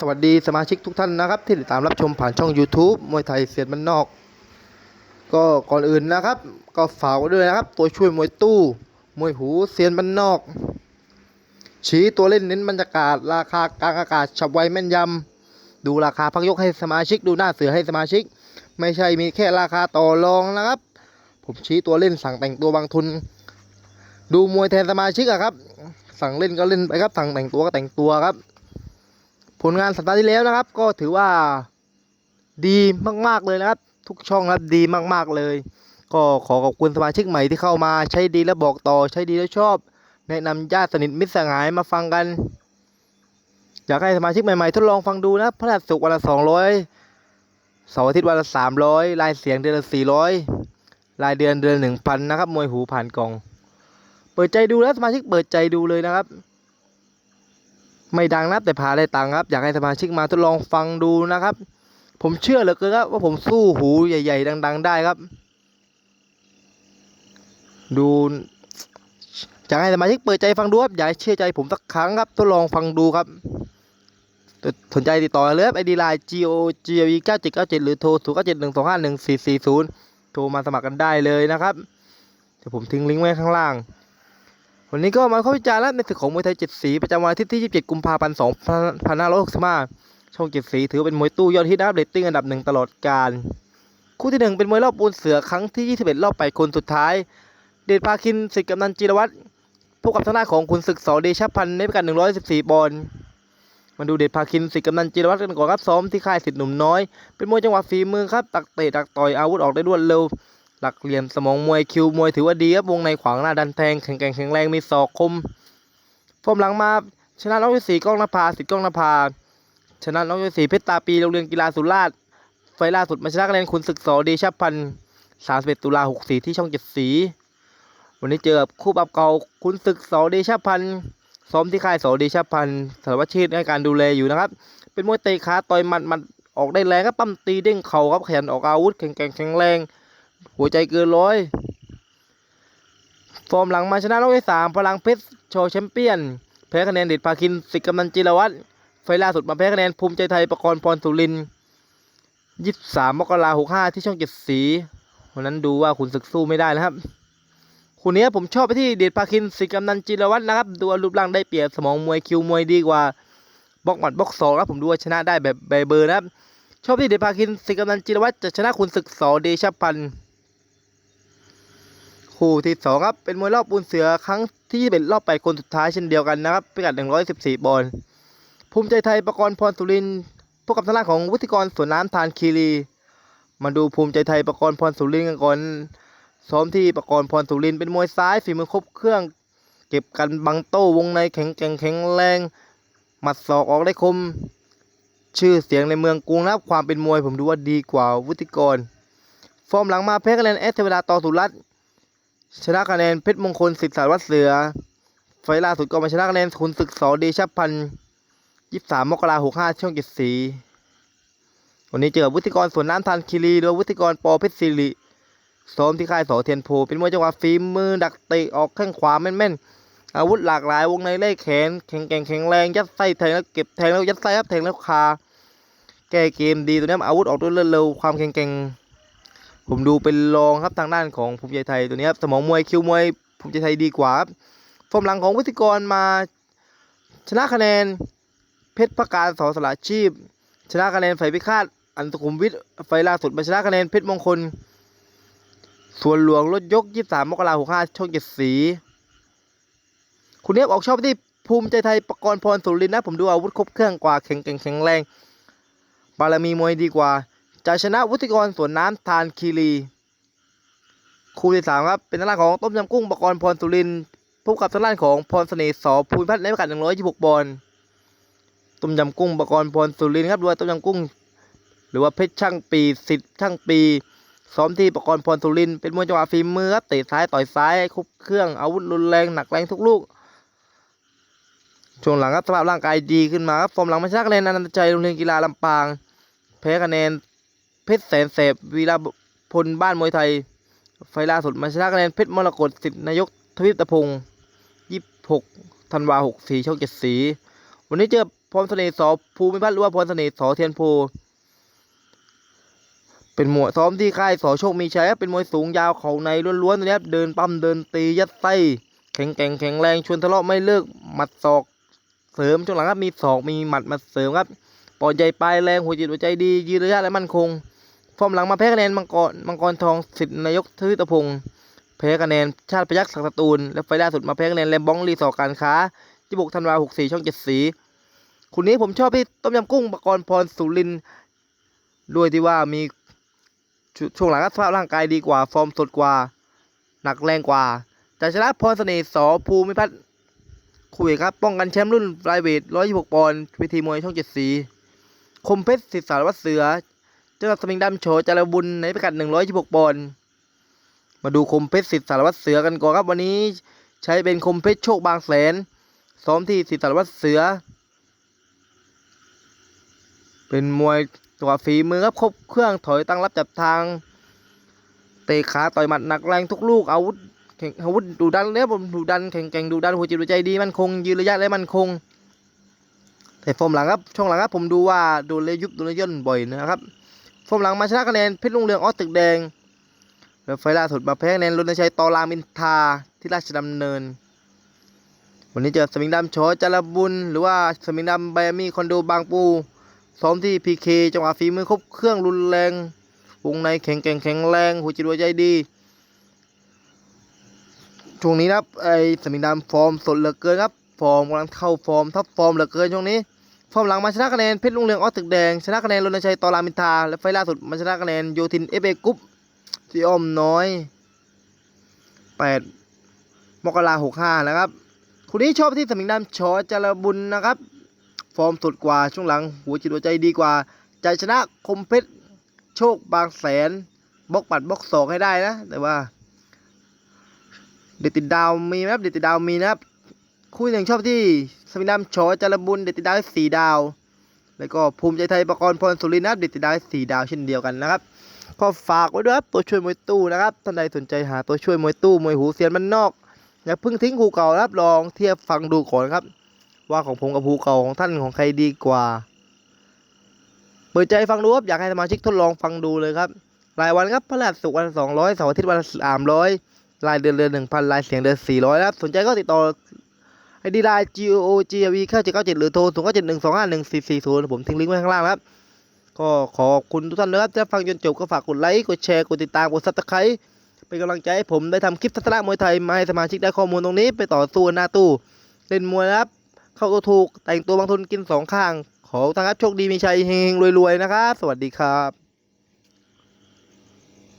สวัสดีสมาชิกทุกท่านนะครับ ที่ติดตามรับชมผ่านช่อง YouTube มวยไทยเสียนมันนอก ก็ก่อนอื่นนะครับ ก็ฝากไว้ด้วยนะครับ ตัวช่วยมวยตู้ มวยหูเสียนมันนอก ชี้ตัวเล่นเน้นบรรยากาศ ราคากลางอากาศฉับไวแม่นยำดูราคาพักยกให้สมาชิกดูหน้าเสือให้สมาชิก ไม่ใช่มีแค่ราคาต่อรองนะครับ ผมชี้ตัวเล่นสั่งแต่งตัวบางทุน ดูมวยแทนสมาชิกอะครับ สั่งเล่นก็เล่นไปครับสั่งแต่งตัวก็แต่งตัวครับ ลงานสัปดาห์ที่แล้วนะครับ ก็ถือว่าดีมาก ๆ เลยนะครับ ทุกช่องครับดีมาก ๆ เลย ก็ขอขอบคุณสมาชิกใหม่ที่เข้ามาใช้ดีแล้วบอกต่อใช้ดีแล้วชอบ แนะนำญาติสนิทมิตรสหายมาฟังกัน อยากให้สมาชิกใหม่ ๆ ทดลองฟังดูนะครับพฤหัสศุกร์วันละสองร้อยเสาร์อาทิตย์วันละสามร้อยรายเสียงเดือนละสี่ร้อยรายเดือนเดือนหนึ่งพันนะครับมวยหูผ่านกล่อง เปิดใจดูแล้วสมาชิกเปิดใจดูเลยนะครับ ไม่ดังนับแต่พาได้ตังครับ อยากให้สมาชิกมาทดลองฟังดูนะครับ ผมเชื่อเหลือเกินครับว่าผมสู้หูใหญ่ ๆ ดัง ๆ ได้ครับ ดูอยากให้สมาชิกเปิดใจฟังดูครับอยาให้เชื่อใจผมสักครั้งครับทดลองฟังดูครับ สนใจติดต่อเลยครับไอดีไลน์ g o g v 9 7 9 7หรือโทร0 9 7 1 2 5 1 4 4 0 โทรมาสมัครกันได้เลยนะครับเดี๋ยวผมทิ้งลิงก์ไว้ข้างล่าง วันนี้ก็มาเข้าวิจารณ์แล้วในศึกของมวยไทยเจ็ดสีประจำวันอาทิตย์ที่ 27 กุมภาพันธ์ 2565 ช่องเจ็ดสีถือเป็นมวยตู้ยอดฮิตนับเรตติ้งอันดับหนึ่งตลอดกาล คู่ที่หนึ่งเป็นมวยรอบปูนเสือครั้งที่ 21 รอบไปคนสุดท้าย เดชพาคินสิทธิ์กำนันจิรวัตรพบกับทางด้าของคุณศึกสอเดชพันธ์ในพิกัด114ปอนด์มาดูเดชพาคินสิทธิ์กำนันจิรวัตรกันก่อนครับซ้อมที่ค่ายสิทธิ์หนุ่มน้อย เป็นมวยจังหวะฝีมือครับตักเตะตักต่อยอาวุธออกได้รวดเร็ว หลักเหลี่ยมสมองมวยคิวมวยถือว่าดีครับวงในขวางหน้าดันแทงแข็งแกร่งแข็งแรงมีศอกคมฟอร์มหลังมาชนะน้องยศศรีก้องนภาสิทธิ์ก้องนภาชนะน้องยศศรีเพชรตาปีโรงเรียนกีฬาสุราษฎร์ไฟล่าสุดมาชนะคะแนนคุณศึกสอเดชพันธ์31ตุลา64ที่ช่องเจ็ดสีวันนี้เจอกับคู่ปรับเก่าคุณศึกสอเดชพันธ์ซ้อมที่ค่ายสอเดชพันธ์สารวัตรชีตให้การดูแลอยู่นะครับ เป็นมวยเตะขาต่อยมัดมัดออกได้แรงครับปั้มตีเด้งเข่าครับขยันออกอาวุธแข็งแกร่งแข็งแรง หัวใจเกินร้อย ฟอร์มหลังมาชนะรอบที่สามพลังเพชรโชว์แชมเปี้ยน แพ้คะแนนเด็ดพาคินสิทธิ์กำนันจิรวัตรไฟล่าสุดมาแพ้คะแนนภูมิใจไทยประกรณ์พรสุรินยี่สิบสามมกราหกห้าที่ช่องเจ็ดสีวันนั้นดูว่าคุณศึกสู้ไม่ได้นะครับคู่นี้ผมชอบไปที่เดชพาคินสิทธิ์กำนันจิรวัตรนะครับดูว่ารูปร่างได้เปรียบสมองมวยคิวมวยดีกว่าบล็อกหมัดบล็อกสองครับผมดูว่าชนะได้แบบใบเบอร์นะครับ ชอบที่เดชพาคินสิทธิ์กำนันจิรวัตรจะชนะคุณศึกสอเดชพันธ์ คู่ที่สองครับ เป็นมวยรอบปูนเสือครั้งที่เป็นรอบแปดคนสุดท้ายเช่นเดียวกันนะครับพิกัด 114ปอนด์ภูมิใจไทยประกรณ์พรสุรินพบกับทางด้านของวุฒิกรสวนน้ำทานคีรี มาดูภูมิใจไทยประกรณ์พรสุรินกันก่อนซ้อมที่ประกรณ์พรสุรินเป็นมวยซ้ายฝีมือครบเครื่อง เก็บกันบังโต้วงในแข็งแกร่งแข็งแรงหมัดศอกออกได้คม ชื่อเสียงในเมืองกรุงนะครับความเป็นมวยผมดูว่าดีกว่าวุฒิกร ฟอร์มหลังมาแพ้คะแนนเอสเทวลาต่อสุรัตน์ ชนะคะแนนเพชรมงคลสิทธิ์สารวัตรเสือ ไฟล่าสุดก็มาชนะคะแนนคุณศึกสอเดชพันยี่สามมกราหกห้าช่องเจ็ดสีวันนี้เจอกับวุฒิกรสวนน้ำทานคีรีโดยวุฒิกรปอเพชรศิริซ้อมที่ค่ายสอเทียนโพเป็นมวยจังหวะฝีมือดักเตะออกแข้งขวาแม่นๆอาวุธหลากหลายวงในเล่แขนแข็งแกร่งแข็งแรงยัดไส้แทงแล้วเก็บแทงแล้วยัดไส้ครับแทงแล้วคาแก้เกมดีตัวนี้อาวุธออกด้วยเร็วความแข็งแกร่ง ผมดูเป็นรองครับทางด้านของภูมิใจไทยตัวนี้ครับสมองมวยคิวมวยภูมิใจไทยดีกว่าครับฟอร์มหลังของวิทยกรมาชนะคะแนนเพชรประการสอสละชีพ ชนะคะแนนไฟพิฆาตอันสุขุมวิทไฟล่าสุดมาชนะคะแนนเพชรมงคล ส่วนหลวงรถยก 23 มกราคม65ช่องเจ็ดสี คุณเนียบออกชอบที่ภูมิใจไทยประกรณ์พรสุรินทร์นะผมดูอาวุธครบเครื่องกว่าแข็งแกร่งแข็งแรงบารมีมวยดีกว่า จะชนะวุฒิกรสวนน้ำทานคีรี คู่ที่สามครับ เป็นทางด้านของต้มยำกุ้งประกรณ์พรสุรินพบกับทางด้านของพรเสน่ห์สอภูมิพัฒน์ในพิกัด126บอลต้มยำกุ้งประกรณ์พรสุรินครับด้วยต้มยำกุ้ง หรือว่าเพชรช่างปีสิทธิ์ช่างปีซ้อมที่ประกรณ์พรสุรินเป็นมวยจังหวะฝีมือครับเตะซ้ายต่อยซ้ายครบเครื่องอาวุธรุนแรงหนักแรงทุกลูกช่วงหลังครับสภาพร่างกายดีขึ้นมาครับฟอร์มหลังไมาชนะคะแนนอนันตชัยโรงเรียนกีฬาลำปางแพ้คะแนน เพชรแสนเสพวีรพลบ้านมวยไทย ไฟล่าสุดมาชนะคะแนนเพชรมรกตสิทธินายกทวิตพงศ์ยี่สิบหกธันวาหกสี่ช่องเจ็ดสี วันนี้เจอพรเสน่ห์สอภูมิพัฒน์หรือว่าพรเสน่ห์สอเทียนโพ เป็นมวยซ้อมที่ค่ายสอโชคมีชัยเป็นมวยสูงยาวเข่าในล้วนๆตัวนี้เดินปั้มเดินตียัดไส้แข็งแกร่งแข็งแรงชวนทะเลาะไม่เลิกหมัดศอกเสริมช่วงหลังครับมีศอกมีหมัดมาเสริมครับปอดใหญ่ปลายแรงหัวจิตหัวใจดียืนระยะและมั่นคง ฟอร์มหลังมาแพ้คะแนนมังกรมังกรทองสิทธินายกทวิตพงศ์แพ้คะแนนชาติพยักษ์ศักตูลและไฟล์ล่าสุดมาแพ้คะแนนแรมบ้องรีสอการค้าที่บุกธันวาหกสี่ช่องเจ็ดสีคุณนี้ผมชอบที่ต้มยำกุ้งปกรณ์พรสุรินด้วยที่ว่ามีชช่วงหลังก็สภาพร่างกายดีกว่า ฟอร์มสดกว่า หนักแรงกว่าแต่ชนะพรเสน่ห์สอภูมิพัฒน์คุยครับ ป้องกันแชมป์รุ่นไฟเวทร้อยยี่หกปอนด์เวทีมวยช่องเจ็ดสีคมเพชรศิษย์สารวัตรเสือ เจอกับสมิงดำโฉจารบุญในพิกัด 126 ปอนด์ มาดูคมเพชรสิทธิ์สารวัตรเสือกันก่อนครับวันนี้ใช้เป็นคมเพชรโชคบางแสน ซ้อมที่สิทธิ์สารวัตรเสือ เป็นมวยตัวฝีมือครับครบเครื่องถอยตั้งรับจับทาง เตะขาต่อยหมัดหนักแรงทุกลูกอาวุธแข็งอาวุธดุดันเนี่ยผมดุดันแข็งแกร่งดุดันหัวจิตหัวใจดีมันคงยืนระยะและมันคง แต่ฟอร์มหลังครับช่วงหลังครับผมดูว่าโดนเลยยุบโดนเลยย่นบ่อยนะครับ ฟอร์มหลังมาชนะคะแนนเพชรลุงเรืองออสตึกแดงแล้วไฟล่าสุดมาแพ้คะแนนรณชัยตอรามินทาที่ราชดำเนิน วันนี้เจอสมิงดำชอจารบุญ หรือว่าสมิงดำไบมี่คอนโดบางปูซ้อมที่พีเคจังหวะฝีมือครบเครื่องรุนแรงวงในแข็งแกร่งแข็งแรงหัวจิตหัวใจดีช่วงนี้นะไอสมิงดำฟอร์มสดเหลือเกินครับ ฟอร์มกำลังเข้าฟอร์มท็อปฟอร์มเหลือเกินช่วงนี้ ฟอร์มหลังมาชนะคะแนนเพชรลุงเรืองออสตึกแดง ชนะคะแนนรณชัยตอรามินทา และไฟล่าสุดมาชนะคะแนนโยธินเอฟเอกรุ๊ปที่ออมน้อย8มกราหกห้านะครับคุณนี้ชอบที่สมิงดำชอจารบุญนะครับ ฟอร์มสุดกว่าช่วงหลังหัวจิตหัวใจดีกว่า ใจชนะคมเพชรโชคบางแสนบล็อกปัดบล็อกศอกให้ได้นะ แต่ว่า เด็ดติดดาวมีไหมครับเด็ดติดดาวมีนะครับ คู่หนึ่งชอบที่สมิงดำชอจารบุญเด็ดติดดาวสี่ดาว แล้วก็ภูมิใจไทยประกรณ์พรสุรินทร์นะครับเด็ดติดดาวสี่ดาวเช่นเดียวกันนะครับก็ฝากไว้ด้วยครับตัวช่วยมวยตู้นะครับท่านใดสนใจหาตัวช่วยมวยตู้มวยหูเสียนมันนอกอย่าเพิ่งทิ้งครูเก่ารับลองเทียบฟังดูก่อนครับ ว่าของผมกับครูเก่าของท่านของใครดีกว่า เปิดใจฟังดูครับอยากให้สมาชิกทดลองฟังดูเลยครับรายวันครับพฤหัสศุกวันสองร้อยเสาร์อาทิตย์วันสามร้อยรายเดือนเดือนหนึ่งพันรายเสียงเดือนสี่ร้อยครับสนใจก็ติดต่อ ไอดีไลน์ G O G V เข้าเจ็ดเก้าเจ็ดหรือโทรศูนย์เก้าเจ็ดหนึ่งสองห้าหนึ่งสี่สี่ศูนย์ผมทิ้งลิงก์ไว้ข้างล่างครับ ก็ขอบคุณทุกท่านนะครับที่ฟังจนจบก็ฝากกดไลค์ กดแชร์ กดติดตาม กดซับสไครต์เป็นกำลังใจให้ผมได้ทำคลิปทัศนะมวยไทย มาให้สมาชิกได้ข้อมูลตรงนี้ไปต่อสู้หน้าตู้ เล่นมวยนะครับ เข้าตัวถูกแต่งตัวบางทุนกินสองข้าง ขอทางครับโชคดีมีชัยเฮงๆรวยๆนะครับ สวัสดีครับ